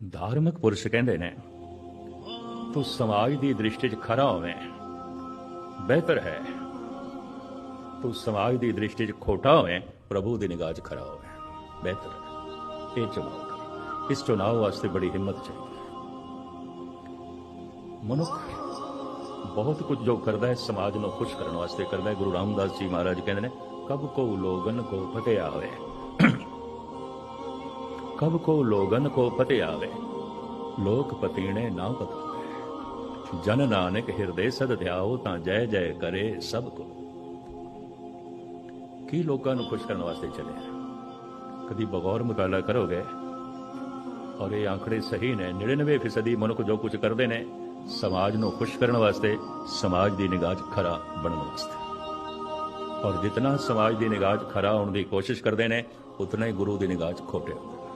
ਧਾਰਮਿਕ ਪੁਰਸ਼ ਕਹਿੰਦੇ ਨੇ ਤੂੰ ਸਮਾਜ ਦੀ ਦ੍ਰਿਸ਼ਟੀ 'ਚ ਖਰਾ ਹੋਵੇਂ ਬਿਹਤਰ ਹੈ ਤੂੰ ਸਮਾਜ ਦੀ ਦ੍ਰਿਸ਼ਟੀ 'ਚ ਖੋਟਾ ਹੋਵੇਂ ਪ੍ਰਭੂ ਦੀ ਨਿਗਾਹ 'ਚ ਖਰਾ ਹੋਵੇਂ ਬਿਹਤਰ ਹੈ ਇਹ ਚੁਣਾਵ ਕਰ। ਇਸ ਚੁਣਾਵ ਵਾਸਤੇ ਬੜੀ ਹਿੰਮਤ ਚਾਹੀਦੀ ਹੈ ਮਨੁੱਖ ਬਹੁਤ ਕੁਝ ਜੋ ਕਰਦਾ ਹੈ ਸਮਾਜ ਨੂੰ ਖੁਸ਼ ਕਰਨ ਵਾਸਤੇ ਕਰਦਾ ਹੈ ਗੁਰੂ ਰਾਮਦਾਸ ਜੀ ਮਹਾਰਾਜ ਕਹਿੰਦੇ ਨੇ ਕਬ ਕੋ ਲੋਗਨ ਕੋ ਫਤਿਹ ਆਵੇ ਕਬ ਕੋ ਲੋਗਨ ਕੋ ਫਤਿਹ ਆਵੇ? ਲੋਕ ਪਤੀਣੇ ਨਾ ਪਤਾਵੇ ਜਨ ਨਾਨਕ ਹਿਰਦੇ ਸਦ ਧਿਆਓ ਤਾਂ ਜੈ ਜੈ ਕਰੇ ਸਭ ਕੋ। ਕੀ ਲੋਕਾਂ ਨੂੰ ਖੁਸ਼ ਕਰਨ ਵਾਸਤੇ ਚੱਲੇ ਕਦੀ ਬਗੌਰ ਮੁਤਾਲਾ ਕਰੋਗੇ? ਔਰ ਇਹ ਆંકੜੇ ਸਹੀ ਨੇ। 99% ਮਨੁੱਖ ਜੋ ਕੁਝ ਕਰਦੇ ਨੇ, ਸਮਾਜ ਨੂੰ ਖੁਸ਼ ਕਰਨ ਵਾਸਤੇ ਸਮਾਜ ਦੀ ਨਿਗਾਹ 'ਚ ਖਰਾ ਬਣਨ ਵਾਸਤੇ। ਔਰ ਜਿਤਨਾ ਸਮਾਜ ਦੀ ਨਿਗਾਹ 'ਚ ਖਰਾ ਹੋਣ ਦੀ ਕੋਸ਼ਿਸ਼ ਕਰਦੇ ਨੇ, ਉਤਨਾ ਹੀ ਗੁਰੂ ਦੀ ਨਿਗਾਹ 'ਚ ਖੋਟੇ ਹੁੰਦੇ